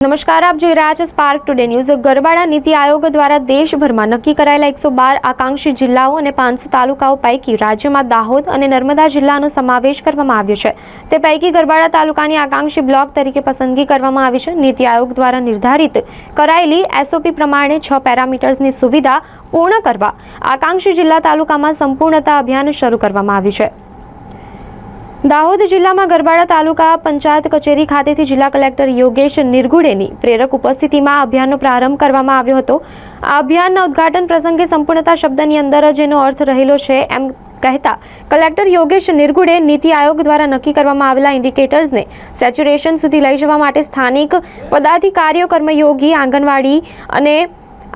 નમસ્કાર, આપ જોઈ રહ્યા છો spark today news Garbada NITI Aayog દ્વારા દેશભરમાં નક્કી કરાયેલા એકસો બાર આકાંક્ષી જિલ્લાઓ અને પાંચસો તાલુકાઓ પૈકી રાજ્યમાં દાહોદ અને નર્મદા જિલ્લાનો સમાવેશ કરવામાં આવ્યો છે. તે પૈકી ગરબાડા તાલુકાની આકાંક્ષી બ્લોક તરીકે પસંદગી કરવામાં આવી છે. નીતિ આયોગ દ્વારા નિર્ધારિત કરાયેલી એસઓપી પ્રમાણે છ પેરામીટર્સની સુવિધા પૂર્ણ કરવા આકાંક્ષી જિલ્લા તાલુકામાં સંપૂર્ણતા અભિયાન શરૂ કરવામાં આવ્યું છે. દાહોદ જિલ્લામાં ગરબાડા તાલુકા પંચાયત કચેરી ખાતેથી જિલ્લા કલેક્ટર યોગેશ નિર્ગુડેની પ્રેરક ઉપસ્થિતિમાં અભિયાનનો પ્રારંભ કરવામાં આવ્યો હતો. આ અભિયાનના ઉદ્ઘાટન પ્રસંગે સંપૂર્ણતા શબ્દની અંદર જ એનો અર્થ રહેલો છે એમ કહેતા કલેક્ટર યોગેશ નિરગુડે નીતિ આયોગ દ્વારા નક્કી કરવામાં આવેલા ઇન્ડિકેટર્સને સેચ્યુરેશન સુધી લઈ જવા માટે સ્થાનિક પદાધિકારીઓ, કર્મયોગી, આંગણવાડી અને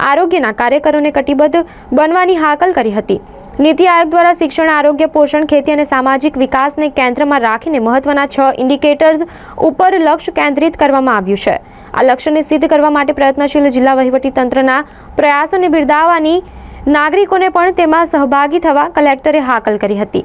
આરોગ્યના કાર્યકરોને કટિબદ્ધ બનવાની હાકલ કરી હતી. નીતિ આયોગ દ્વારા શિક્ષણ, આરોગ્ય, પોષણ, ખેતી અને સામાજિક વિકાસને કેન્દ્રમાં રાખીને મહત્વના છ ઇન્ડિકેટર્સ ઉપર લક્ષ્ય કેન્દ્રિત કરવામાં આવ્યું છે. આ લક્ષ્યને સિદ્ધ કરવા માટે પ્રયત્નશીલ જિલ્લા વહીવટીતંત્રના પ્રયાસોને બિરદાવવાની નાગરિકોને પણ તેમાં સહભાગી થવા કલેક્ટરે હાકલ કરી હતી.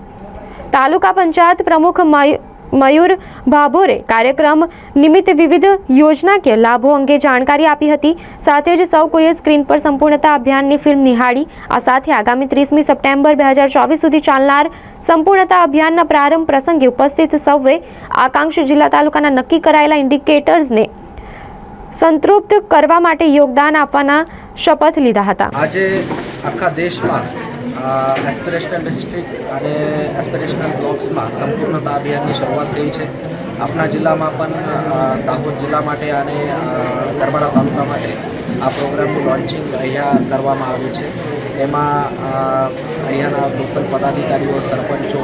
તાલુકા પંચાયત પ્રમુખ મય- મયુર ભાભોરે કાર્યક્રમ નિમિત્તે વિવિધ યોજનાકીય લાભો અંગે જાણકારી આપી હતી. સાથે જ સૌ કોઈએ સ્ક્રીન પર સંપૂર્ણતા અભિયાનની ફિલ્મ નિહાળી. આ સાથે આગામી ત્રીસમી સપ્ટેમ્બર બે હજાર ચોવીસ સુધી ચાલનાર સંપૂર્ણતા અભિયાનના પ્રારંભ પ્રસંગે ઉપસ્થિત સૌએ આકાંક્ષી જિલ્લા તાલુકાના નક્કી કરાયેલા ઇન્ડિકેટર્સને સંતૃપ્ત કરવા માટે યોગદાન આપવાના શપથ લીધા હતા. આજે આખા દેશમાં એસ્પિરેશનલ ડિસ્ટ્રિક્ટ અને એસ્પિરેશનલ બ્લોક્સમાં સંપૂર્ણતા અભિયાનની શરૂઆત થઈ છે. આપણા જિલ્લામાં પણ દાહોદ જિલ્લા માટે અને નર્મદા તાલુકા માટે આ પ્રોગ્રામનું લોન્ચિંગ અહીંયા કરવામાં આવ્યું છે. એમાં અહીંયાના લોકલ પદાધિકારીઓ, સરપંચો,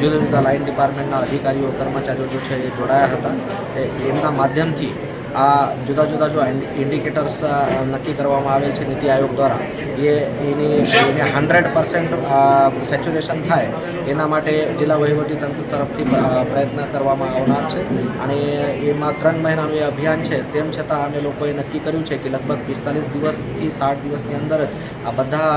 જુદા જુદા લાઇન ડિપાર્ટમેન્ટના અધિકારીઓ, કર્મચારીઓ જો છે એ જોડાયા હતા. એમના માધ્યમથી આ જુદા જુદા જો ઇન્ડિકેટર્સ નક્કી કરવામાં આવેલ છે નીતિ આયોગ દ્વારા, એ, એની, એને હંડ્રેડ પર્સન્ટ સેચ્યુરેશન થાય, એના માટે જિલ્લા વહીવટી તંત્ર તરફથી પ્રયત્ન કરવામાં આવનાર છે. અને એમાં ત્રણ મહિનાનું એ અભિયાન છે, તેમ છતાં અમે લોકોએ નક્કી કર્યું છે કે લગભગ પિસ્તાલીસ દિવસથી સાઠ દિવસની અંદર જ આ બધા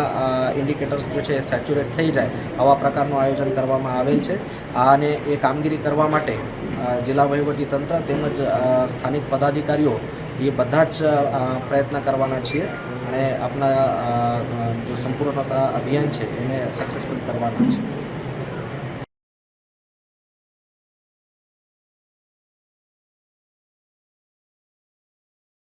ઇન્ડિકેટર્સ જો છે સેચ્યુરેટ થઈ જાય, આવા પ્રકારનું આયોજન કરવામાં આવેલ છે. અને એ કામગીરી કરવા માટે જિલ્લા તંત્ર તેમજ સ્થાનિક પદાધિકારીઓ એ બધા જ પ્રયત્ન કરવાના છીએ અને આપણા જો સંપૂર્ણતા અભિયાન છે એને સક્સેસફુલ કરવાના છે.